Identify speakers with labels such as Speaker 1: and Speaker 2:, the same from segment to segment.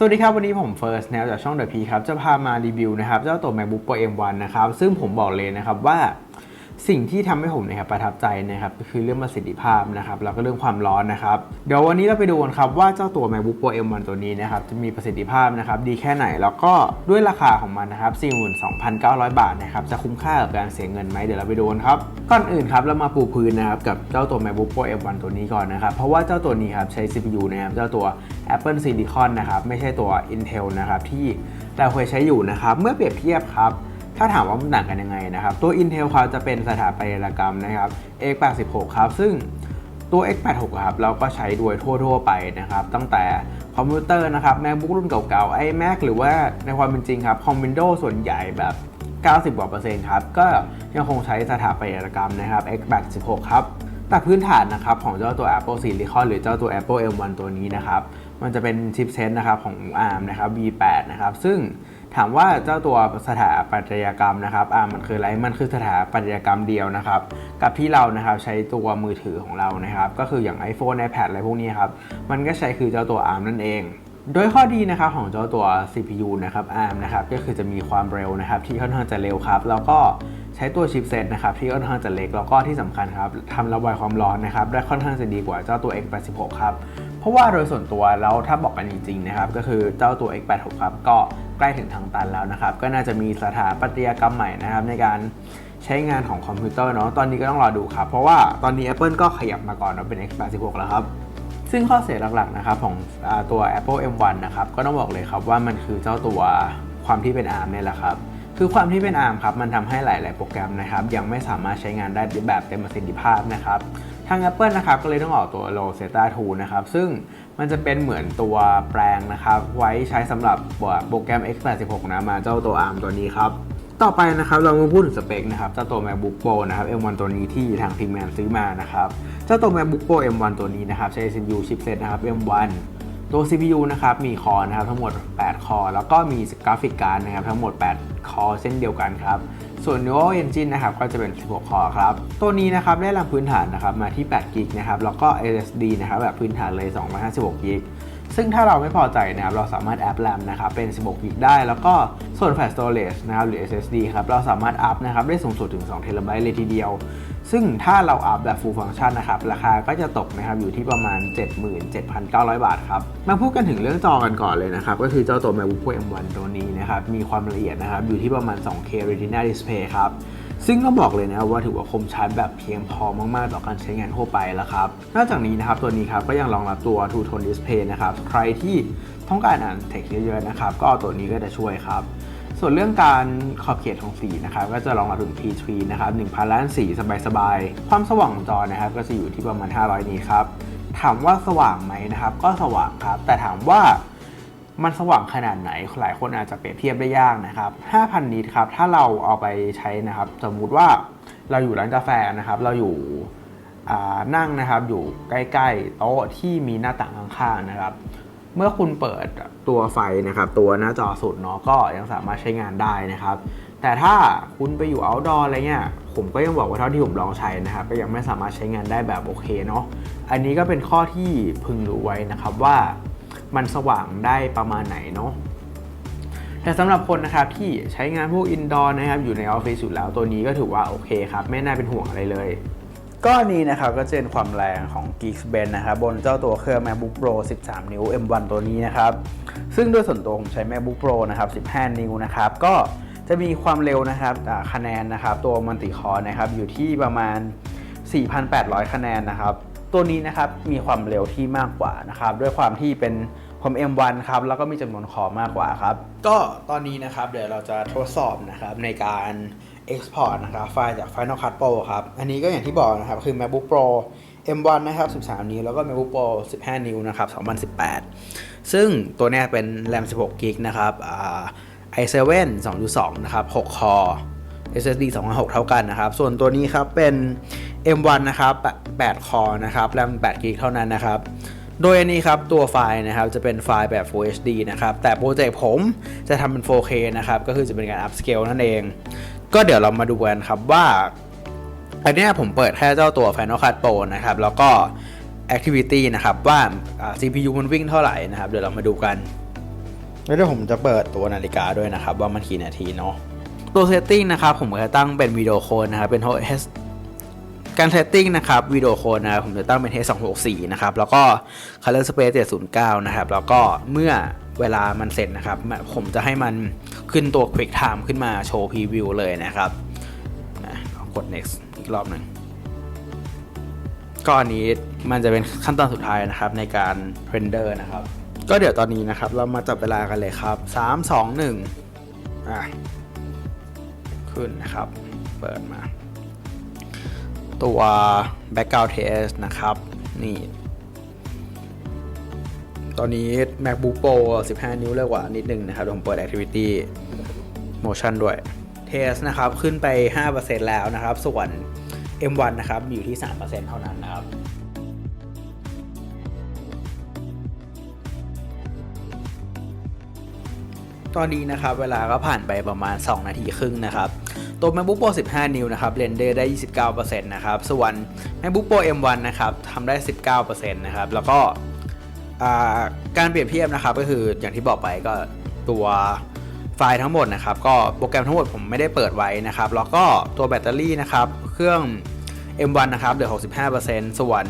Speaker 1: สวัสดีครับ วันนี้ผมเฟิร์สแนวจากช่อง The P ครับ จะพามารีวิวนะครับ เจ้าตัว MacBook Pro M1 นะครับ ซึ่งผมบอกเลยนะครับว่า สิ่งที่ทำให้ผมนะครับประทับใจนะครับคือเรื่องประสิทธิภาพนะครับแล้วก็เรื่องความร้อนนะครับเดี๋ยววันนี้เราไปดูกันครับว่าเจ้าตัว MacBook Pro M1 ตัวนี้นะครับจะมีประสิทธิภาพนะครับดีแค่ไหนแล้วก็ด้วยราคาของมันนะครับ 42,900 บาทนะครับจะคุ้มค่ากับการเสียเงินไหมเดี๋ยวเราไปดูกันครับก่อนอื่นครับเรามาปูพื้นนะครับกับเจ้าตัว MacBook Pro M1 ตัวนี้ก่อนนะครับเพราะว่าเจ้าตัวนี้ครับใช้ CPU นะครับเจ้าตัว Apple Silicon นะครับไม่ใช่ตัว Intel นะครับที่เราเคยใช้อยู่นะครับเมื่อเปรียบเทียบครับ ถ้าถามว่ามันต่างกันยังไงนะครับ ตัว Intel ครับจะเป็นสถาปัตยกรรมนะครับ x86 ครับ ซึ่งตัว x86 ครับเราก็ใช้ด้วยทั่ว ๆ ไปนะครับ ตั้งแต่คอมพิวเตอร์นะครับ MacBook รุ่นเก่าๆ iMac หรือว่าในความเป็นจริงครับคอม Windows ส่วนใหญ่แบบ 90กว่าเปอร์เซ็นต์ครับ ก็ยังคงใช้สถาปัตยกรรมนะครับ x86 ครับแต่พื้นฐานนะครับของเจ้าตัว Apple Silicon หรือเจ้าตัว Apple M1 ตัวนี้นะครับ มันจะเป็นชิปเซตนะครับของ ARM นะครับ V8 นะครับ ซึ่ง ถามว่าเจ้าตัวสถาปัตยกรรมนะครับ ARM มันคืออะไรมันคือสถาปัตยกรรมเดียวนะครับ กับที่เรานะครับใช้ตัวมือถือของเรานะครับ ก็คืออย่าง iPhone iPad อะไรพวกนี้ครับ มันก็ใช้คือเจ้าตัว ARM นั่นเอง โดยข้อดีนะครับของเจ้าตัว CPU นะครับ ARM นะครับ ก็คือจะมีความเร็วนะครับ ที่ค่อนข้างจะเร็วครับ แล้วก็ใช้ตัวชิปเซตนะครับ ที่ค่อนข้างจะเล็ก แล้วก็ที่สำคัญครับทำระบายความร้อนนะครับ ได้ค่อนข้างจะดีกว่าเจ้าตัว X86 ครับ เพราะว่าโดยส่วนตัวแล้วถ้าบอกกันจริงๆนะครับ ก็คือเจ้าตัว X86 ครับ ก็ ใกล้ถึงทางตันแล้วนะครับ ก็น่าจะมีสถาปัตยกรรมใหม่นะครับในการใช้งานของคอมพิวเตอร์เนาะตอนนี้ก็ต้องรอดูครับ เพราะว่าตอนนี้ Apple ก็ขยับมาก่อนเนาะเป็น X86 แล้วครับ ซึ่งข้อเสียหลักๆนะครับของตัว Apple M1 นะครับก็ต้องบอกเลยครับว่ามันคือเจ้าตัวความที่เป็น ARM เนี่ยแหละครับคือความที่เป็น ARM ครับมันทำให้หลาย ๆ โปรแกรมนะครับยังไม่สามารถใช้งานได้แบบเต็มประสิทธิภาพนะครับทาง Apple นะครับก็เลยต้องออกตัว Rosetta 2นะครับซึ่ง มันจะเป็นเหมือนตัวแปลงนะครับ ไว้ใช้สำหรับโปรแกรม x86 นะมาเจ้าตัว ARM ตัวนี้ครับต่อไปนะครับเรามาพูดถึงสเปคนะครับเจ้าตัว MacBook Pro นะครับ M1 ตัวนี้ที่ทางพิมแมนซื้อมานะครับเจ้าตัว MacBook Pro M1 ตัวนี้นะครับใช้ CPU chipset นะครับ M1 ตัว CPU นะครับมีคอร์นะครับทั้งหมด 8 คอร์แล้วก็มีกราฟิกการ์ดนะครับทั้งหมด 8 คอร์เช่นเดียวกันครับ ส่วน Neural Engine นะครับก็จะเป็น 16 คอร์ครับ ตัวนี้นะครับได้รำพื้นฐานนะครับมาที่8 g b นะครับแล้วก็ SSD นะครับแบบพื้นฐานเลย256 g b ซึ่งถ้าเราไม่พอใจนะครับเราสามารถแอปแรมนะครับเป็น 16 g b ได้ แล้วก็ส่วนแฟลช storage นะครับหรือ SSD ครับเราสามารถอัพนะครับได้สูงสุดถึง2 t b เลยทีเดียว ซึ่งถ้าเราอัพแบบ full function นะครับราคาก็จะตกนะครับอยู่ที่ประมาณ 77,900 บาทครับมาพูดกันถึงเรื่องจอกันก่อนเลยนะครับก็คือเจ้าตัว MacBook Pro M1 ตัวนี้นะครับมีความละเอียดนะครับอยู่ที่ประมาณ 2K Retina Display ครับ ซึ่งก็บอกเลยนะครับว่าถือว่าคมชัดแบบเพียงพอมากๆ ต่อการใช้งานทั่วไปแล้วครับ นอกจากนี้นะครับตัวนี้ครับก็ยังรองรับตัว Two Tone Display นะครับ ใครที่ต้องการอ่านเท็กซ์เยอะๆนะครับ ก็เอาตัวนี้ก็จะช่วยครับ ส่วนเรื่องการขอบเขตของสีนะครับ ก็จะรองรับถึง P3 นะครับ1,000ล้านสีสบายๆ ความสว่างของจอนะครับ ก็จะอยู่ที่ประมาณ 500 นี้ครับ ถามว่าสว่างไหมนะครับ ก็สว่างครับ แต่ถามว่า มันสว่างขนาดไหน หลายคนอาจจะเปรียบเทียบได้ยากนะครับ 5,000 นิตครับ ถ้าเราเอาไปใช้นะครับ สมมุติว่าเราอยู่ร้านกาแฟนะครับ เราอยู่นั่งนะครับ อยู่ใกล้ๆโต๊ะที่มีหน้าต่างข้างๆนะครับ เมื่อคุณเปิดตัวไฟนะครับ ตัวหน้าจอสุดเนาะ ก็ยังสามารถใช้งานได้นะครับ แต่ถ้าคุณไปอยู่ outdoor อะไรเงี้ย ผมก็ยังบอกว่าเท่าที่ผมลองใช้นะครับ ก็ยังไม่สามารถใช้งานได้แบบโอเคเนาะ อันนี้ก็เป็นข้อที่พึงรู้ไว้นะครับว่า มันสว่างได้ประมาณไหนเนาะแต่สำหรับคนนะครับที่ใช้งานพวก indoor นะครับอยู่ในออฟฟิศอยู่แล้วตัวนี้ก็ถือว่าโอเคครับ ไม่น่าเป็นห่วงอะไรเลย ก็นี้นะครับก็จะเป็นความแรงของ Geekbench นะครับบนเจ้าตัวเครื่อง MacBook Pro 13 นิ้ว M1 ตัวนี้นะครับ ซึ่งโดยส่วนตัวผมใช้ MacBook Pro นะครับ 15 นิ้วนะครับ ก็จะมีความเร็วนะครับคะแนนนะครับ ตัวมัลติคอร์นะครับอยู่ที่ประมาณ 4,800 คะแนนนะครับ ตัวนี้นะครับมีความเร็วที่มากกว่านะครับด้วยความที่เป็นผม M1 ครับแล้วก็มีจำนวนคอมากกว่าครับ ก็ตอนนี้นะครับเดี๋ยวเราจะทดสอบนะครับในการ Export นะครับไฟล์จาก Final Cut Pro ครับ อันนี้ก็อย่างที่บอกนะครับ คือ MacBook Pro M1 นะครับ 13 นิ้ว แล้วก็ MacBook Pro 15 นิ้วนะครับ 2018 ซึ่งตัวนี้เป็น RAM 16 GB นะครับอ่า i7 2.2 นะครับ 6 คอ SSD 256 เท่ากันนะครับ ส่วนตัวนี้ครับเป็น M1 นะครับ 8 คอนะครับ RAM 8 GB เท่านั้นนะครับ โดยอันนี้ครับตัวไฟล์นะครับจะเป็นไฟล์แบบ Full HD นะครับ แต่โปรเจกต์ผมจะทำเป็น 4K นะครับ ก็คือจะเป็นการ upscale นั่นเอง ก็เดี๋ยวเรามาดูกันครับว่า อันนี้ผมเปิดแค่เจ้าตัว Final Cut Pro นะครับ แล้วก็ Activity นะครับว่าอ่า CPU มันวิ่งเท่าไหร่นะครับ เดี๋ยวเรามาดูกันแล้วเดี๋ยวผมจะเปิดตัวนาฬิกาด้วยนะครับ ว่ามันกี่นาทีเนาะ ตัวเซตติ้งนะครับผมจะตั้งเป็นวิดีโอโคนนะครับเป็น H การเซตติ้งนะครับวิดีโอโคนนะครับผมจะตั้งเป็น H264 นะครับแล้วก็ Color Space 709 นะครับแล้วก็เมื่อเวลามันเสร็จนะครับ ผมจะให้มันขึ้นตัว Quick Time ขึ้นมาโชว์ Preview เลยนะครับนะกด next อีกรอบหนึ่งก็อันนี้มันจะเป็นขั้นตอนสุดท้ายนะครับในการ render นะครับ ก็เดี๋ยวตอนนี้นะครับเรามาจับเวลากันเลยครับ 3 2 1อะ ขึ้นนะครับ เปิดมา ตัว background test นะครับ นี่ ตอนนี้ MacBook Pro 15 นิ้วเร็วกว่านิดนึงนะครับผมเปิด Activity Motion ด้วย Test นะครับ ขึ้นไป 5%แล้วนะครับ ส่วน M1 นะครับ อยู่ที่ 3%เท่านั้นนะครับ ตอนนี้นะครับเวลาก็ผ่านไปประมาณ 2 นาทีครึ่งนะครับตัว MacBook Pro 15 นิ้วนะครับเรนเดอร์ได้ 29%นะครับส่วน MacBook Pro M1 นะครับทำได้ 19%นะครับแล้วก็การเปรียบเทียบนะครับก็คืออย่างที่บอกไปก็ตัวไฟล์ทั้งหมดนะครับก็โปรแกรมทั้งหมดผมไม่ได้เปิดไว้นะครับแล้วก็ตัวแบตเตอรี่นะครับเครื่อง M1 นะครับเหลือ 65%ส่วน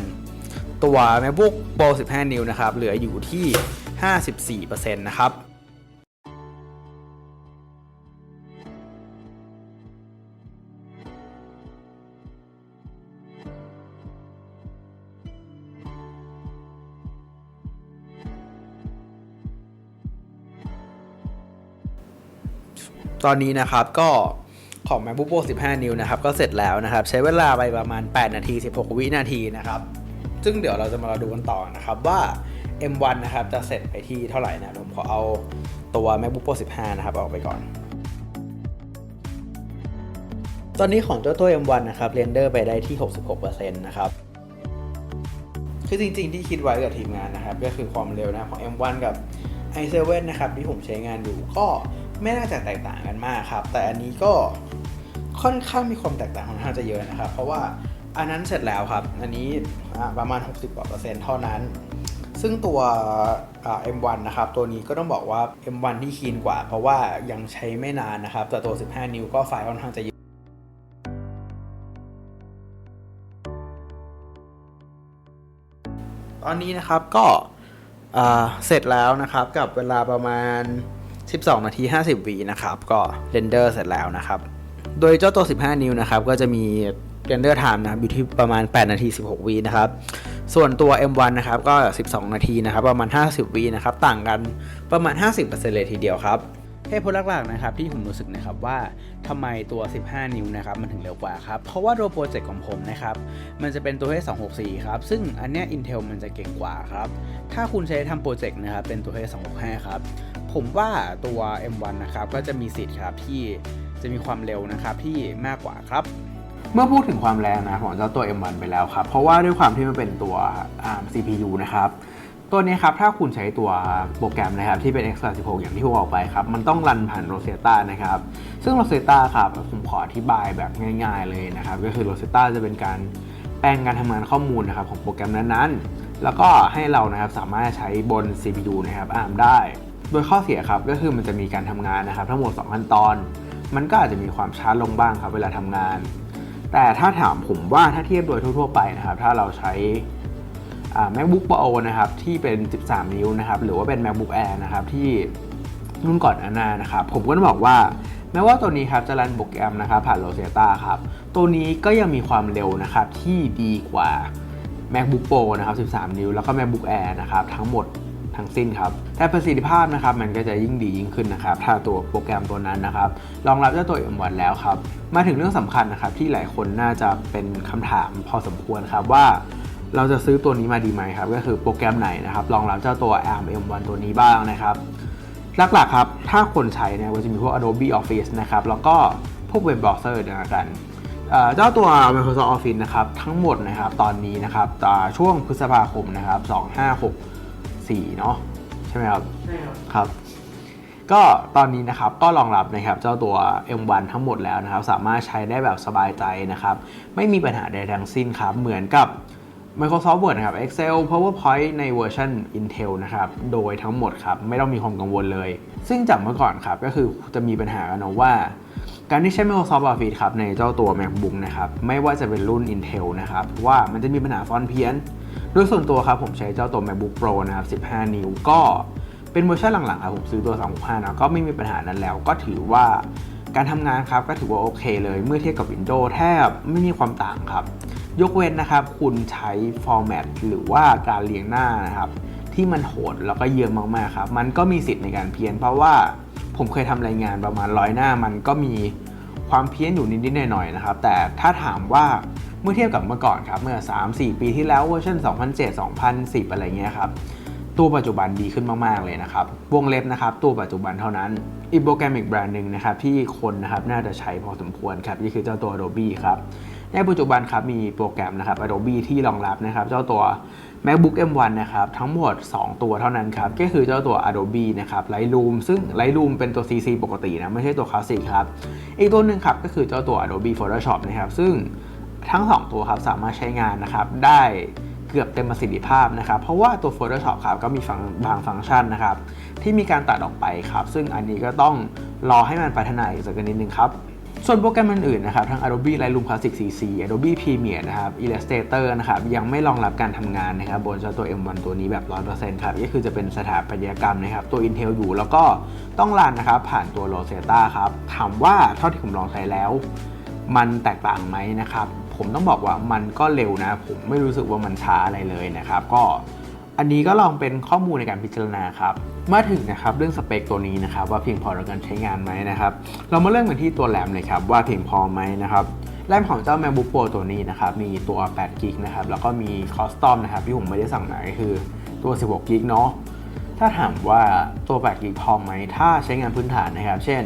Speaker 1: ตัว MacBook Pro 15 นิ้วนะครับเหลืออยู่ที่ 54%นะครับ ตอนนี้นะครับก็ของ MacBook Pro 15 นิ้วนะครับก็เสร็จแล้วนะครับ ใช้เวลาไปประมาณ 8 นาที 16 วินาทีนะครับ ซึ่งเดี๋ยวเราจะมาดูกันต่อนะครับว่า M1 นะครับจะเสร็จไปที่เท่าไหร่นะผมขอเอาตัว MacBook Pro 15 นะครับออกไปก่อน ตอนนี้ของเจ้าตัว M1 นะครับเรนเดอร์ไปได้ที่ 66%นะครับคือจริงๆที่คิดไว้กับทีมงานนะครับ ก็คือความเร็วนะของ M1 กับ i7 นะครับที่ผมใช้งานอยู่ก็ ไม่น่าจะแตกต่างกันมากครับ แต่อันนี้ก็ค่อนข้างมีความแตกต่างค่อนข้างจะเยอะนะครับ เพราะว่าอันนั้นเสร็จแล้วครับ อันนี้ประมาณ 60กว่าเปอร์เซ็นต์เท่านั้น ซึ่งตัว M1 นะครับ ตัวนี้ก็ต้องบอกว่า M1 ที่คีนกว่า เพราะว่ายังใช้ไม่นานนะครับ แต่ตัว 15 นิ้วก็ไฟล์ค่อนข้างจะเยอะตอนนี้นะครับก็เสร็จแล้วนะครับกับเวลาประมาณ 12 นาที 50วินะครับ ก็เรนเดอร์เสร็จแล้วนะครับ โดยเจ้าตัว 15 นิ้วนะครับ ก็จะมีเรนเดอร์ไทม์นะครับอยู่ที่ประมาณ 8 นาที 16วินะครับ ส่วนตัว M1 นะครับก็ 12 นาทีนะครับ ประมาณ 50วินะครับ ต่างกันประมาณ 50%เลยทีเดียวครับเหตุผลหลักๆนะครับที่ผมรู้สึกนะครับว่าทำไมตัว 15 นิ้วนะครับมันถึงเร็วกว่าครับเพราะว่าตัวโปรเจกต์ของผมนะครับมันจะเป็นตัว H264 ครับซึ่งอันเนี้ย Intel มันจะเก่งกว่าครับถ้าคุณใช้ทำโปรเจกต์นะครับเป็นตัว H265 ครับ ผมว่าตัว M1 นะครับก็จะมีสิทธิ์ครับที่จะมีความเร็วนะครับที่มากกว่าครับ เมื่อพูดถึงความแรงนะของเจ้าตัว M1 ไปแล้วครับ เพราะว่าด้วยความที่มันเป็นตัว ARM CPU นะครับตัวนี้ครับถ้าคุณใช้ตัวโปรแกรมนะครับที่เป็น x86 อย่างที่ผมบอกไปครับ มันต้องรันผ่าน Rosetta นะครับ ซึ่ง Rosetta ครับผมขออธิบายแบบง่าย ๆเลยนะครับ ก็คือ Rosetta จะเป็นการแปลงการทำงานข้อมูลนะครับของโปรแกรมนั้นๆ แล้วก็ให้เรานะครับสามารถใช้บน CPU นะครับ ARM ได้ โดยข้อเสียครับก็คือมันจะมีการทำงานนะครับ ทั้งหมด2ขั้นตอน มันก็อาจจะมีความช้าลงบ้างครับ เวลาทำงาน แต่ถ้าถามผมว่าถ้าเทียบโดยทั่ว ๆ ไปนะครับ ถ้าเราใช้ MacBook Pro นะครับที่เป็น 13 นิ้วนะครับหรือว่าเป็น MacBook Air นะครับที่รุ่นก่อนหน้านะครับผมก็ต้องบอกว่าแม้ว่าตัวนี้ครับจะรันโปรแกรมนะครับผ่าน Rosetta ครับ ตัวนี้ก็ยังมีความเร็วนะครับที่ดีกว่า MacBook Pro นะครับ 13 นิ้ว แล้วก็ MacBook Air นะครับ ทั้งหมด ทั้งสิ้นครับแต่ประสิทธิภาพนะครับมันก็จะยิ่งดียิ่งขึ้นนะครับ ถ้าตัวโปรแกรมตัวนั้นนะครับรองรับเจ้าตัว M1 แล้วครับ มาถึงเรื่องสำคัญนะครับที่หลายคนน่าจะเป็นคำถามพอสมควรครับว่าเราจะซื้อตัวนี้มาดีไหมครับ ก็คือโปรแกรมไหนนะครับรองรับเจ้าตัว ARM M1 ตัวนี้บ้างนะครับ หลักๆครับ ถ้าคนใช้เนี่ยก็จะมีพวก Adobe Office นะครับ แล้วก็พวกเว็บเบราว์เซอร์นะกันเจ้าตัว Microsoft Office นะครับ ทั้งหมดนะครับ ตอนนี้นะครับอ่าช่วงพฤษภาคมนะครับ 2564เนาะใช่ไหมครับ
Speaker 2: ใช่ครับ
Speaker 1: ครับ ก็ตอนนี้นะครับก็รองรับนะครับเจ้าตัว M1 ทั้งหมดแล้วนะครับ สามารถใช้ได้แบบสบายใจนะครับ ไม่มีปัญหาใดทั้งสิ้นครับ เหมือนกับ Microsoft Word นะครับ Excel PowerPoint ในเวอร์ชัน Intel นะครับ โดยทั้งหมดครับ ไม่ต้องมีความกังวลเลย ซึ่งจากเมื่อก่อนครับ ก็คือจะมีปัญหากันเนอะว่า การที่ใช้ Microsoft Office ครับ ในเจ้าตัว MacBook นะครับ ไม่ว่าจะเป็นรุ่น Intel นะครับเพราะว่ามันจะมีปัญหาฟอนต์เพี้ยน โดยส่วนตัวครับผมใช้เจ้าตัว MacBook Pro นะครับ 15 นิ้วก็เป็นเวอร์ชันหลังๆครับผมซื้อตัว35นะก็ไม่มีปัญหานั้นแล้ว ก็ถือว่าการทำงานครับก็ถือว่าโอเคเลยเมื่อเทียบกับ Windows แทบไม่มีความต่างครับ ยกเว้นนะครับ คุณใช้ฟอร์แมตหรือว่าการเรียงหน้านะครับที่มันโหดแล้วก็เยอะมากๆครับมันก็มีสิทธิ์ในการเพี้ยน เพราะว่าผมเคยทำรายงานประมาณร้อยหน้า มันก็มีความเพี้ยนอยู่นิดๆหน่อยๆนะครับแต่ถ้าถามว่า เมื่อเทียบกับเมื่อก่อนครับเมื่อ 3-4 ปีที่แล้วเวอร์ชัน2007 2010 อะไรเงี้ยครับตัวปัจจุบันดีขึ้นมาก ๆ เลยนะครับ วงเล็บนะครับ ตัวปัจจุบันเท่านั้นอีกโปรแกรมอีกแบรนด์หนึ่งนะครับ ที่คนนะครับน่าจะใช้พอสมควรครับนี่คือเจ้าตัว Adobe ครับ ในปัจจุบันครับมีโปรแกรมนะครับ Adobe ที่รองรับนะครับ เจ้าตัว MacBook M1 นะครับ ทั้งหมด 2 ตัวเท่านั้นครับ ก็คือเจ้าตัว Adobe นะครับ Lightroom ซึ่ง Lightroom เป็นตัว CC ปกตินะ ไม่ใช่ตัว Classic ครับ อีกตัวหนึ่งครับก็คือเจ้าตัว Adobe Photoshop นะครับซึ่ง ทั้ง 2 ตัวครับสามารถใช้งานนะครับได้เกือบเต็มประสิทธิภาพนะครับเพราะว่าตัว Photoshop ครับก็มีฟังบางฟังก์ชันนะครับที่มีการตัดออกไปครับ ซึ่งอันนี้ก็ต้องรอให้มันพัฒนาอีกสักนิดนึงครับส่วนโปรแกรมอื่นๆนะครับทั้ง Adobe Lightroom Classic CC Adobe Premiere นะครับ Illustrator นะครับยังไม่รองรับการทำงานนะครับบนเจ้าตัว M1 ตัวนี้แบบ 100%ครับก็คือจะเป็นสถาปัตยกรรมนะครับตัว Intel อยู่แล้วก็ต้องรันนะครับผ่านตัว Rosetta ครับถามว่าเท่าที่ผมลองใช้แล้ว มันแตกต่างไหมนะครับ ผมต้องบอกว่ามันก็เร็วนะ ผมไม่รู้สึกว่ามันช้าอะไรเลยนะครับ ก็อันนี้ก็ลองเป็นข้อมูลในการพิจารณาครับมาถึงนะครับเรื่องสเปคตัวนี้นะครับว่าเพียงพอต่อการใช้งานไหมนะครับ เรามาเริ่มกันที่ตัวแรมเลยครับว่าเพียงพอไหมนะครับแรมของเจ้า MacBook Pro ตัวนี้นะครับมีตัว8 g b นะครับแล้วก็มีคอสตอมนะครับที่ผมไม่ได้สั่งมาก็คือตัว 16 g b เนาะถ้าถามว่าตัว8 g b พอไหมถ้าใช้งานพื้นฐานนะครับ เช่น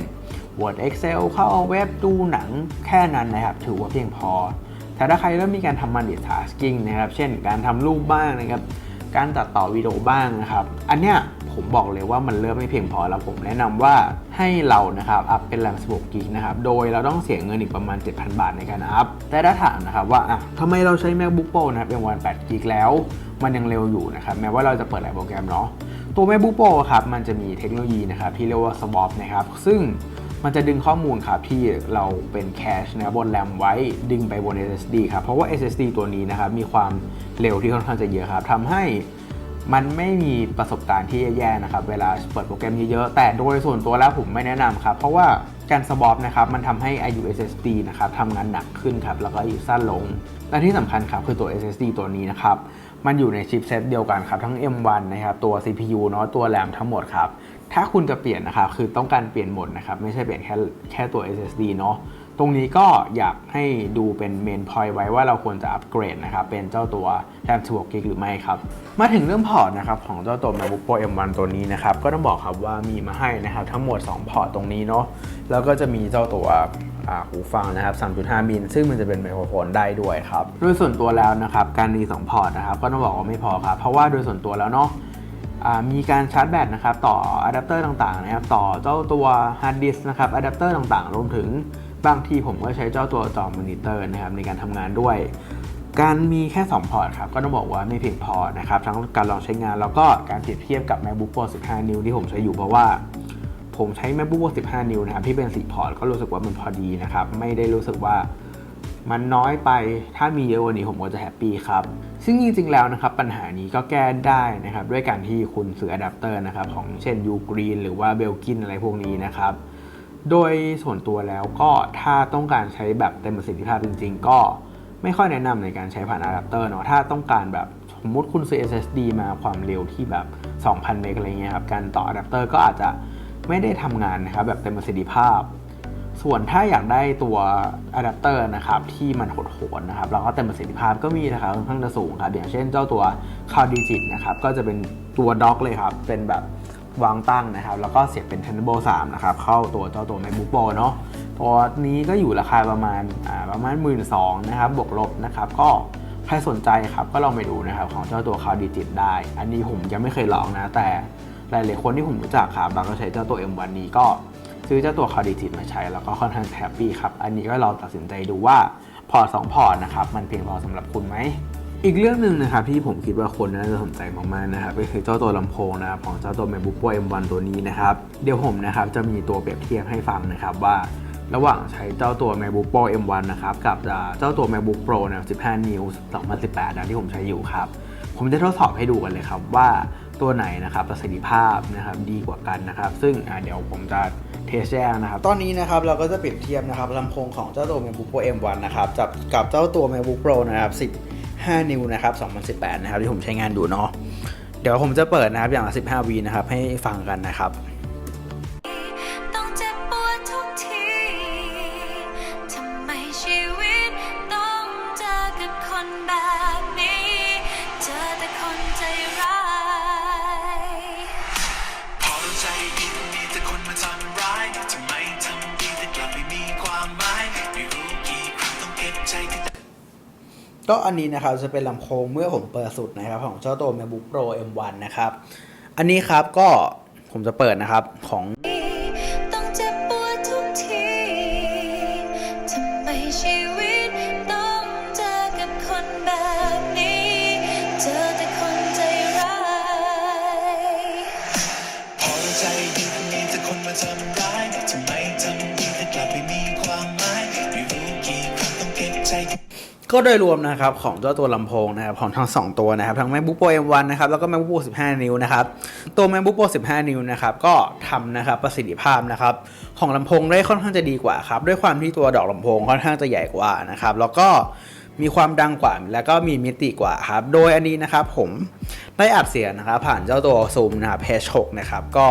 Speaker 1: Word Excel เข้าเว็บดูหนังแค่นั้นนะครับ ถือว่าเพียงพอ แต่ถ้าใครเริ่มมีการทำ multitasking นะครับ เช่นการทำรูปบ้างนะครับ การตัดต่อวิดีโอบ้างนะครับ อันเนี้ยผมบอกเลยว่ามันเริ่มไม่เพียงพอแล้วผมแนะนำว่าให้เรานะครับอัพเป็นแรม16กิกนะครับ โดยเราต้องเสียเงินอีกประมาณ 7,000 บาทในการอัพ แต่ถ้าถามนะครับว่าอะทำไมเราใช้ MacBook Pro นะครับเป็นวัน8กิกแล้ว มันยังเร็วอยู่นะครับ แม้ว่าเราจะเปิดหลายโปรแกรมเนาะตัว MacBook Pro ครับมันจะมีเทคโนโลยีนะครับที่เรียกว่า Swap นะครับซึ่ง มันจะดึงข้อมูลครับที่เราเป็นแคชนะบนแรมไว้ดึงไปบน SSD ครับเพราะว่า SSD ตัวนี้นะครับมีความเร็วที่ค่อนข้างจะเยอะครับทำให้มันไม่มีประสบการณ์ที่แย่ๆนะครับ เวลาเปิดโปรแกรมเยอะๆแต่โดยส่วนตัวแล้วผมไม่แนะนำครับ เพราะว่าการ swap นะครับมันทำให้ IU SSD นะครับทำงานหนักขึ้นครับ แล้วก็อายุสั้นลง และที่สำคัญครับคือตัว SSD ตัวนี้นะครับ มันอยู่ในชิปเซตเดียวกันครับ ทั้ง M1 นะครับ ตัว CPU เนาะตัวแรมทั้งหมดครับ ถ้าคุณจะเปลี่ยนนะครับคือต้องการเปลี่ยนหมดนะครับไม่ใช่เปลี่ยนแค่แค่ตัว SSD เนาะตรงนี้ก็อยากให้ดูเป็นเมนพอยต์ไว้ว่าเราควรจะอัปเกรดนะครับเป็นเจ้าตัวแรม16 g b หรือไม่ครับ มาถึงเรื่องพอร์ตนะครับของเจ้าตัว MacBook Pro M1 ตัวนี้นะครับก็ต้องบอกครับว่ามีมาให้นะครับทั้งหมด 2 พอร์ตตรงนี้เนาะแล้วก็จะมีเจ้าตัวหูฟังนะครับ 3.5 มิล ซึ่งมันจะเป็นไมโครโฟนได้ด้วยครับ โดยส่วนตัวแล้วนะครับ การมี 2 พอร์ตนะครับ ก็ต้องบอกว่าไม่พอครับ เพราะว่าโดยส่วนตัวแล้วเนาะ มีการชาร์จแบตนะครับต่ออะแดปเตอร์ต่างๆนะครับต่อเจ้าตัวฮาร์ดดิสนะครับอะแดปเตอร์ต่างๆ รวมถึงบางทีผมก็ใช้เจ้าตัวจอมอนิเตอร์นะครับในการทำงานด้วย การมีแค่ 2 พอร์ตครับก็ต้องบอกว่าไม่เพียงพอนะครับทั้งการลองใช้งานแล้วก็การเปรียบเทียบกับ MacBook Pro 15 นิ้วที่ผมใช้อยู่เพราะว่าผมใช้ MacBook Pro 15 นิ้วนะครับที่เป็น 4 พอร์ตก็รู้สึกว่ามันพอดีนะครับไม่ได้รู้สึกว่า มันน้อยไป ถ้ามีเยอะกว่านี้ผมก็จะแฮปปี้ครับ ซึ่งจริงๆแล้วนะครับ ปัญหานี้ก็แก้ได้นะครับ ด้วยการที่คุณซื้ออะแดปเตอร์นะครับ ของเช่น u g r e e n หรือว่า Belkin อะไรพวกนี้นะครับ โดยส่วนตัวแล้วก็ถ้าต้องการใช้แบบเต็มประสิทธิภาพจริง ๆ ก็ไม่ค่อยแนะนำในการใช้ผ่านอะแดปเตอร์เนาะถ้าต้องการแบบสมมติคุณซื้อ SSD มาความเร็วที่แบบ 2,000 เมกอะไรเงี้ยครับการต่ออะแดปเตอร์ก็อาจจะไม่ได้ทำงานนะครับแบบเต็มประสิทธิภาพ ส่วนถ้าอยากได้ตัวอะแดปเตอร์นะครับที่มันโหดๆนะครับแล้วก็เต็มประสิทธิภาพก็มีนะครับค่อนข้างจะสูงครับอย่างเช่นเจ้าตัว c o u d Digit นะครับก็จะเป็นตัวด็อกเลยครับเป็นแบบวางตั้งนะครับ แล้วก็เสียบเป็น Thunderbolt 3นะครับเข้าตัวเจ้าตัว MacBook Pro เนาะตัวนี้ก็อยู่ราคาประมาณประมาณ 1 2ื่นนะครับบวกลบนะครับก็ใครสนใจครับก็ลองไปดูนะครับของเจ้าตัว Cloud Digit ได้ อันนี้ผมยังไม่เคยลองนะแต่หลายๆคนที่ผมรู้จักครับบางก็ใช้เจ้าตัว M1 นี้ก็ ซื้อเจ้าตัว Cloud Digit มาใช้แล้วก็ค่อนข้างแฮปปี้ครับ อันนี้ก็ลองตัดสินใจดูว่าพอร์ต2พอร์ตนะครับ มันเพียงพอสำหรับคุณไหม อีกเรื่องหนึ่งนะครับที่ผมคิดว่าคนน่าจะสนใจมากๆนะครับก็คือเจ้าตัวลำโพงนะครับของเจ้าตัว MacBook Pro M1 ตัวนี้นะครับเดี๋ยวผมนะครับจะมีตัวเปรียบเทียบให้ฟังนะครับว่าระหว่างใช้เจ้าตัว MacBook Pro M1 นะครับกับเจ้าตัว MacBook Pro นะ15 นิ้ว 2018นะที่ผมใช้อยู่ครับ ผมจะทดสอบให้ดูกันเลยครับว่า ตัวไหนนะครับประสิทธิภาพนะครับดีกว่ากันนะครับ ซึ่งเดี๋ยวผมจะเทสแยกนะครับ ตอนนี้นะครับเราก็จะเปรียบเทียบนะครับลำโพงของเจ้าตัว MacBook Pro M1 นะครับกับกับเจ้าตัว MacBook Pro นะครับ 15 นิ้วนะครับ2018 นะครับที่ผมใช้งานดูเนาะเดี๋ยวผมจะเปิดนะครับอย่างละ15วีนะครับให้ฟังกันนะครับ
Speaker 2: ก็อันนี้นะ
Speaker 1: ครับจะเป็นลำโพงเมื่อผมเปิดสุดนะครับ ของเจ้าตัว MacBook Pro M1 นะครับ อันนี้ครับก็ผมจะเปิดนะครับของ
Speaker 2: ก็
Speaker 1: โดยรวมนะครับของเจ้าตัวลำโพงนะครับของทั้ง2ตัวนะครับทั้ง MacBook Pro M1 นะครับแล้วก็ MacBook Pro 15 นิ้วนะครับตัว MacBook Pro 15 นิ้วนะครับก็ทำนะครับประสิทธิภาพนะครับของลำโพงได้ค่อนข้างจะดีกว่าครับด้วยความที่ตัวดอกลำโพงค่อนข้างจะใหญ่กว่านะครับแล้วก็มีความดังกว่าแล้วก็มีมิติกว่าครับโดยอันนี้นะครับผมได้อัดเสียงนะครับผ่านเจ้าตัวซูมนะครับ H6 นะครับก็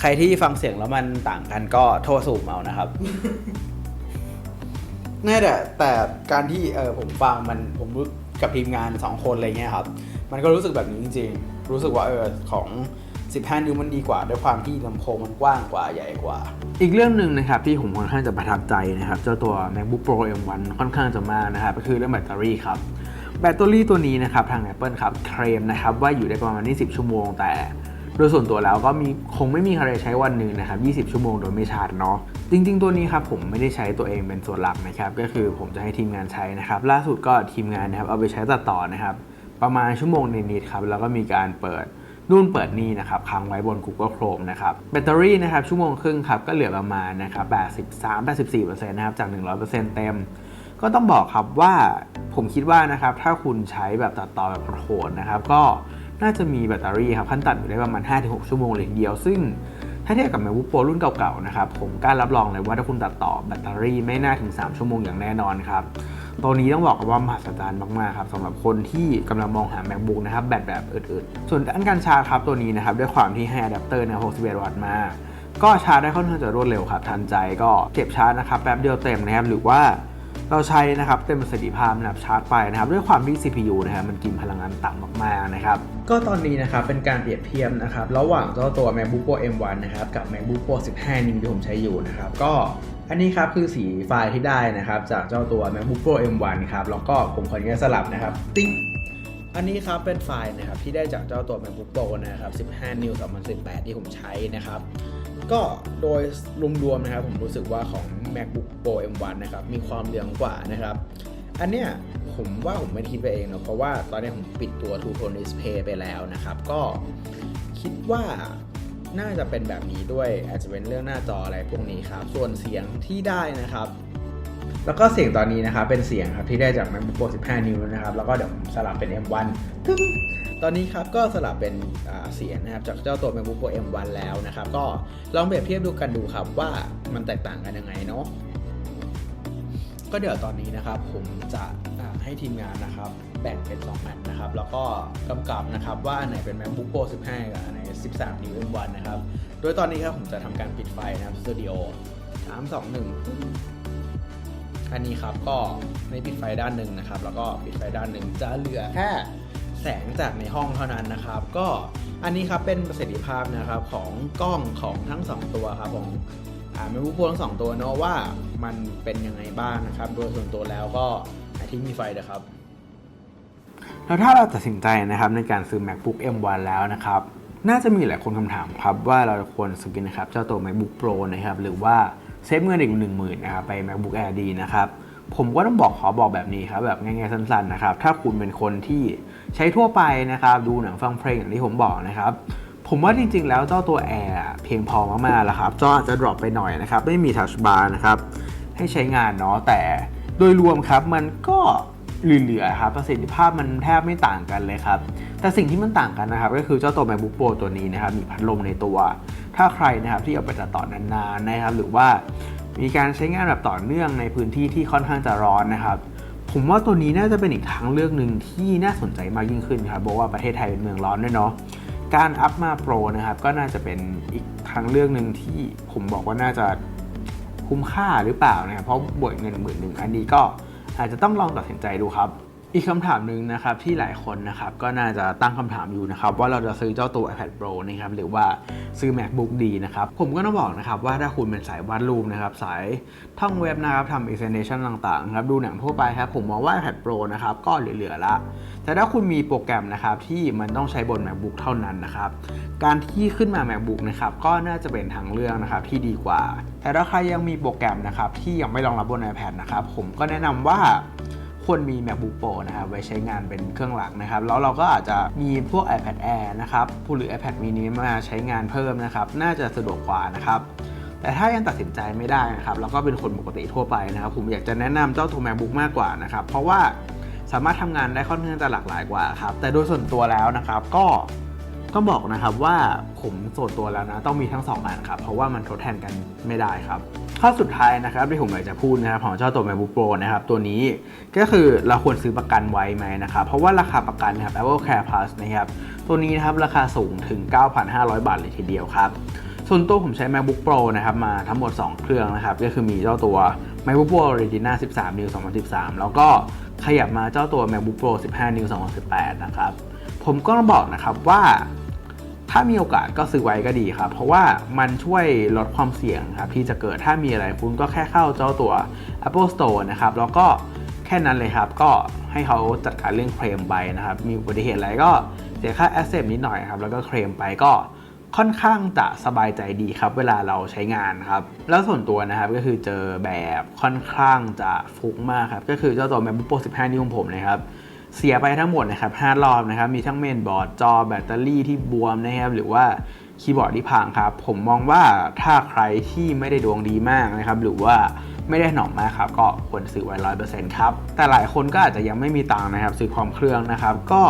Speaker 1: ใครที่ฟังเสียงแล้วมันต่างกันก็โทษซูมเอานะครับ แน่แต่แต่การที่เออผมฟังมันผมรู้กับทีมงาน 2 คนอะไรเงี้ยครับ มันก็รู้สึกแบบนี้จริง ๆ รู้สึกว่าเออของ15นิ้วมันดีกว่าด้วยความที่ลำโพงมันกว้างกว่าใหญ่กว่า อีกเรื่องหนึ่งนะครับที่ผมค่อนข้างจะประทับใจนะครับ เจ้าตัว MacBook Pro M1 ค่อนข้างจะมากนะครับก็คือเรื่องแบตเตอรี่ครับแบตเตอรี่ตัวนี้นะครับทาง Apple ครับเคลมนะครับว่าอยู่ได้ประมาณ20ชั่วโมงแต่ โดยส่วนตัวแล้วก็มีคงไม่มีใครใช้วันหนึ่งนะครับ 20 ชั่วโมงโดยไม่ชาร์จเนาะ จริง ๆ ตัวนี้ครับผมไม่ได้ใช้ตัวเองเป็นส่วนหลักนะครับ ก็คือผมจะให้ทีมงานใช้นะครับ ล่าสุดก็ทีมงานนะครับเอาไปใช้ตัดต่อนะครับ ประมาณชั่วโมงนิดๆครับ แล้วก็มีการเปิดนู่นเปิดนี่นะครับค้างไว้บน Google Chrome นะครับแบตเตอรี่นะครับชั่วโมงครึ่งครับก็เหลือประมาณนะครับ83-84%นะครับจาก 100%เต็ม ก็ต้องบอกครับว่าผมคิดว่านะครับถ้าคุณใช้แบบตัดต่อแบบโหดนะครับก็ น่าจะมีแบตเตอรี่ครับขั้นต่ำอยู่ได้ประมาณ 5-6 ชั่วโมงเลยเดียว ซึ่งถ้าเทียบกับ MacBook Pro รุ่นเก่าๆนะครับผมกล้ารับรองเลยว่าถ้าคุณตัดต่อแบตเตอรี่ไม่น่าถึง 3 ชั่วโมงอย่างแน่นอนครับตัวนี้ต้องบอกว่ามหัศจรรย์มากๆครับสำหรับคนที่กำลังมองหา MacBook นะครับแบตแบบอื่นๆส่วนด้านการชาร์จครับตัวนี้นะครับด้วยความที่ให้อะแดปเตอร์นี่ย61 วัตต์มาก็ชาร์จได้ค่อนข้างจะรวดเร็วครับทันใจก็เก็บชาร์จนะครับแป๊บเดียวเต็มนะครับหรือว่า เราใช้นะครับเต็มประสิทธิภาพนะครับชาร์จไปนะครับด้วยความที่ CPU นะครับมันกินพลังงานต่ำมากๆนะครับก็ตอนนี้นะครับเป็นการเปรียบเทียบนะครับระหว่างเจ้าตัว MacBook Pro M1 นะครับกับ MacBook Pro 15 นิ้วที่ผมใช้อยู่นะครับก็อันนี้ครับคือสีไฟล์ที่ได้นะครับจากเจ้าตัว MacBook Pro M1 ครับแล้วก็ผมขออนุญาตสลับนะครับติ๊งอันนี้ครับเป็นไฟล์นะครับที่ได้จากเจ้าตัว MacBook Pro นะครับ 15 นิ้ว 2018 ที่ผมใช้นะครับ ก็โดยรวมๆนะครับผมรู้สึกว่าของ MacBook Pro M1 นะครับมีความเหลืองกว่านะครับ อันเนี้ยผมว่าผมไม่ได้คิดไปเองเนอะเพราะว่าตอนนี้ผมปิดตัว Two Tone Display ไปแล้วนะครับ ก็คิดว่าน่าจะเป็นแบบนี้ด้วยอาจจะเป็นเรื่องหน้าจออะไรพวกนี้ครับ ส่วนเสียงที่ได้นะครับ แล้วก็เสียงตอนนี้นะครับเป็นเสียงครับที่ได้จาก MacBook Pro 15 นิ้วนะครับ แล้วก็เดี๋ยวผมสลับเป็น M1 ตึ้งตอนนี้ครับก็สลับเป็นเสียงนะครับจากเจ้าตัว MacBook Pro M1 แล้วนะครับ ก็ลองเปรียบเทียบดูกันดูครับว่ามันแตกต่างกันยังไงเนาะก็เดี๋ยวตอนนี้นะครับผมจะให้ทีมงานนะครับแบ่งเป็น2แมตช์นะครับ แล้วก็กำกับนะครับว่าอันไหนเป็น MacBook Pro 15 กับอันไหน 13 นิ้ว M1 นะครับ โดยตอนนี้ครับผมจะทำการปิดไฟนะครับสตูดิโอ3 2 1 อันนี้ครับก็ไม่ปิดไฟด้านหนึ่งนะครับ แล้วก็ปิดไฟด้านหนึ่งจะเหลือแค่แสงจากในห้องเท่านั้นนะครับ ก็อันนี้ครับเป็นประสิทธิภาพนะครับของกล้องของทั้ง 2 ตัวครับของอ่า MacBook Pro ทั้งสองตัวเนาะว่ามันเป็นยังไงบ้างนะครับ โดยส่วนตัวแล้วก็หาที่มีไฟนะครับ แล้วถ้าเราตัดสินใจนะครับในการซื้อ MacBook M1 แล้วนะครับ น่าจะมีหลายคนคำถามครับว่าเราควรซื้อนะครับ เจ้าตัว MacBook Pro นะครับ หรือว่า เซฟเงินอีก1 0,000นะครับไป MacBook Air ดีนะครับผมก็ต้องบอกขอบอกแบบนี้ครับแบบง่ายๆสั้นๆนะครับถ้าคุณเป็นคนที่ใช้ทั่วไปนะครับดูหนังฟังเพลงอย่างที่ผมบอกนะครับผมว่าจริงๆแล้วเจ้าตัวแอร์เพียงพอมากๆแล้วครับจออาจจะดรอปไปหน่อยนะครับไม่มีทัชบาร์นะครับให้ใช้งานเนาะแต่โดยรวมครับมันก็เหลือๆครับประสิทธิภาพมันแทบไม่ต่างกันเลยครับแต่สิ่งที่มันต่างกันนะครับก็คือเจ้าตัว MacBook Pro ตัวนี้นะครับมีพัดลมในตัว ถ้าใครนะครับที่เอาไปตัดต่อนานๆนะครับ หรือว่ามีการใช้งานแบบต่อเนื่องในพื้นที่ที่ค่อนข้างจะร้อนนะครับผมว่าตัวนี้น่าจะเป็นอีกทางเลือกหนึ่งที่น่าสนใจมากยิ่งขึ้นครับเพราะว่าประเทศไทยเป็นเมืองร้อนด้วยเนาะการอัพมาโปรนะครับก็น่าจะเป็นอีกทางเลือกหนึ่งที่ผมบอกว่าน่าจะคุ้มค่าหรือเปล่านะครับเพราะบวกเงินหมื่นหนึ่งอันนี้ก็อาจจะต้องลองตัดสินใจดูครับ อีกคำถามหนึ่งนะครับที่หลายคนนะครับก็น่าจะตั้งคำถามอยู่นะครับว่าเราจะซื้อเจ้าตัว iPad Pro นะครับหรือว่าซื้อ MacBook ดีนะครับผมก็ต้องบอกนะครับว่าถ้าคุณเป็นสายวาดรูปนะครับสายท่องเว็บนะครับทำ presentation ต่างๆครับดูหนังทั่วไปครับผมมองว่า iPad Pro นะครับก็เหลือๆละ แต่ถ้าคุณมีโปรแกรมนะครับที่มันต้องใช้บน MacBook เท่านั้นนะครับการที่ขึ้นมา MacBook นะครับก็น่าจะเป็นทางเลือกนะครับที่ดีกว่า แต่ถ้าใครยังมีโปรแกรมนะครับที่ยังไม่รองรับบน iPad นะครับผมก็แนะนำว่า ควรมี MacBook Pro นะครับไว้ใช้งานเป็นเครื่องหลักนะครับ แล้วเราก็อาจจะมีพวก iPad Air นะครับผู้หรือ iPad mini มาใช้งานเพิ่มนะครับ น่าจะสะดวกกว่านะครับแต่ถ้ายังตัดสินใจไม่ได้นะครับแล้วก็เป็นคนปกติทั่วไปนะครับ ผมอยากจะแนะนำเจ้าตัว MacBook มากกว่านะครับ เพราะว่าสามารถทำงานได้ค่อนข้างจะหลากหลายกว่าครับ แต่โดยส่วนตัวแล้วนะครับ ก็ก็บอกนะครับว่าผมส่วนตัวแล้วนะต้องมีทั้งสองอันครับ เพราะว่ามันทดแทนกันไม่ได้ครับ ข้อสุดท้ายนะครับที่ผมอยากจะพูดนะครับของเจ้าตัว MacBook Pro นะครับตัวนี้ก็คือเราควรซื้อประกันไว้ไหมนะครับเพราะว่าราคาประกันนะครับ Apple Care Plus นะครับตัวนี้นะครับราคาสูงถึง 9,500 บาทเลยทีเดียวครับส่วนตัวผมใช้ MacBook Pro นะครับมาทั้งหมด 2 เครื่องนะครับก็คือมีเจ้าตัว MacBook Pro Retina 13 นิ้ว 2013 แล้วก็ขยับมาเจ้าตัว MacBook Pro 15 นิ้ว 2018 นะครับผมก็ต้องบอกนะครับว่า ถ้ามีโอกาสก็ซื้อไว้ก็ดีครับ เพราะว่ามันช่วยลดความเสี่ยงครับที่จะเกิดถ้ามีอะไรคุณก็แค่เข้าเจ้าตัว Apple Store นะครับ แล้วก็แค่นั้นเลยครับ ก็ให้เขาจัดการเรื่องเคลมไปนะครับ มีอุบัติเหตุอะไรก็เสียค่าแอสเซทนิดหน่อยครับ แล้วก็เคลมไปก็ค่อนข้างจะสบายใจดีครับ เวลาเราใช้งานครับ แล้วส่วนตัวนะครับก็คือเจอแบบค่อนข้างจะฟุกมากครับ ก็คือเจ้าตัว MacBook Pro 15 นิ้วของผมนะครับ เสียไปทั้งหมดนะครับ5รอบนะครับ มีทั้งเมนบอร์ดจอแบตเตอรี่ที่บวมนะครับ หรือว่าคีย์บอร์ดที่พังครับ ผมมองว่าถ้าใครที่ไม่ได้ดวงดีมากนะครับ หรือว่าไม่ได้หนอมมากครับ ก็ควรซื้อไว้ร้อยเปอร์เซ็นต์ครับ แต่หลายคนก็อาจจะยังไม่มีตังค์นะครับ ซื้อความเครื่องนะครับ ก็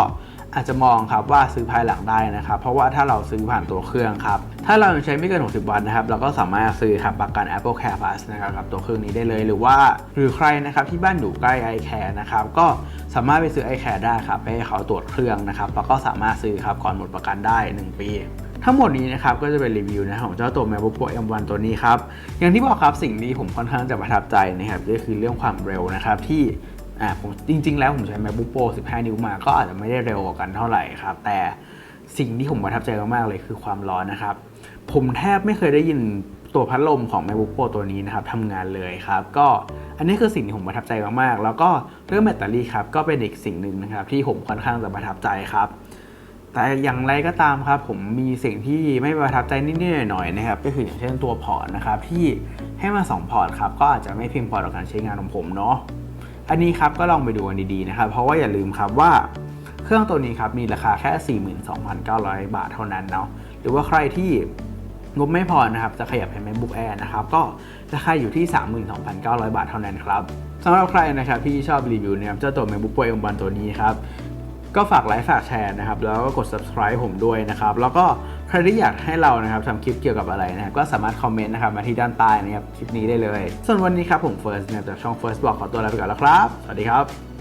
Speaker 1: อาจจะมองครับว่าซื้อภายหลังได้นะครับเพราะว่าถ้าเราซื้อผ่านตัวเครื่องครับถ้าเรายังใช้ไม่เกิน 60 วันนะครับเราก็สามารถซื้อครับประกัน Apple Care Plus นะครับกับตัวเครื่องนี้ได้เลยหรือว่า หรือใครนะครับที่บ้านอยู่ใกล้ iCare นะครับก็สามารถไปซื้อ iCare ได้ครับไปให้เขาตรวจเครื่องนะครับแล้วก็สามารถซื้อครับก่อนหมดประกันได้ 1 ปีทั้งหมดนี้นะครับก็จะเป็นรีวิวนะของเจ้าตัว MacBook Pro M1 ตัวนี้ครับอย่างที่บอกครับสิ่งที่ผมค่อนข้างจะประทับใจนะครับก็คือเรื่องความเร็วนะครับที่ อ่าผมจริง ๆ แล้วผมใช้ MacBook Pro 15 นิ้วมา ก็อาจจะไม่ได้เร็วกว่ากันเท่าไหร่ครับ แต่สิ่งที่ผมประทับใจมากๆเลยคือความร้อนนะครับ ผมแทบไม่เคยได้ยินตัวพัดลมของ MacBook Pro ตัวนี้นะครับทำงานเลยครับ ก็อันนี้คือสิ่งที่ผมประทับใจมากๆ แล้วก็เรื่องแบตเตอรี่ครับ ก็เป็นอีกสิ่งหนึ่งนะครับ ที่ผมค่อนข้างจะประทับใจครับ แต่อย่างไรก็ตามครับ ผมมีสิ่งที่ไม่ประทับใจนิดๆหน่อยๆนะครับ ก็คืออย่างเช่นตัวพอร์ตนะครับที่ให้มา 2 พอร์ตครับ ก็อาจจะไม่เพียงพอต่อการใช้งานของผมเนาะ อันนี้ครับก็ลองไปดูกันดีๆนะครับ เพราะว่าอย่าลืมครับว่าเครื่องตัวนี้ครับมีราคาแค่ 42,900 บาทเท่านั้นเนาะหรือว่าใครที่งบไม่พอนะครับจะขยับเป็น MacBook Air นะครับก็ราคาอยู่ที่ 32,900 บาทเท่านั้นครับสำหรับใครนะครับที่ชอบรีวิวเนี่ยเจ้าตัว MacBook Pro M1 ตัวนี้ครับ ก็ฝากไลค์ฝากแชร์นะครับ แล้วก็กด subscribe ผมด้วยนะครับ แล้วก็ใครที่อยากให้เรานะครับทำคลิปเกี่ยวกับอะไรนะครับก็สามารถคอมเมนต์นะครับมาที่ด้านใต้นะครับคลิปนี้ได้เลย ส่วนวันนี้ครับผมเฟิร์สเนี่ยจากช่อง First Block ขอตัวลาไปก่อนแล้วครับ สวัสดีครับ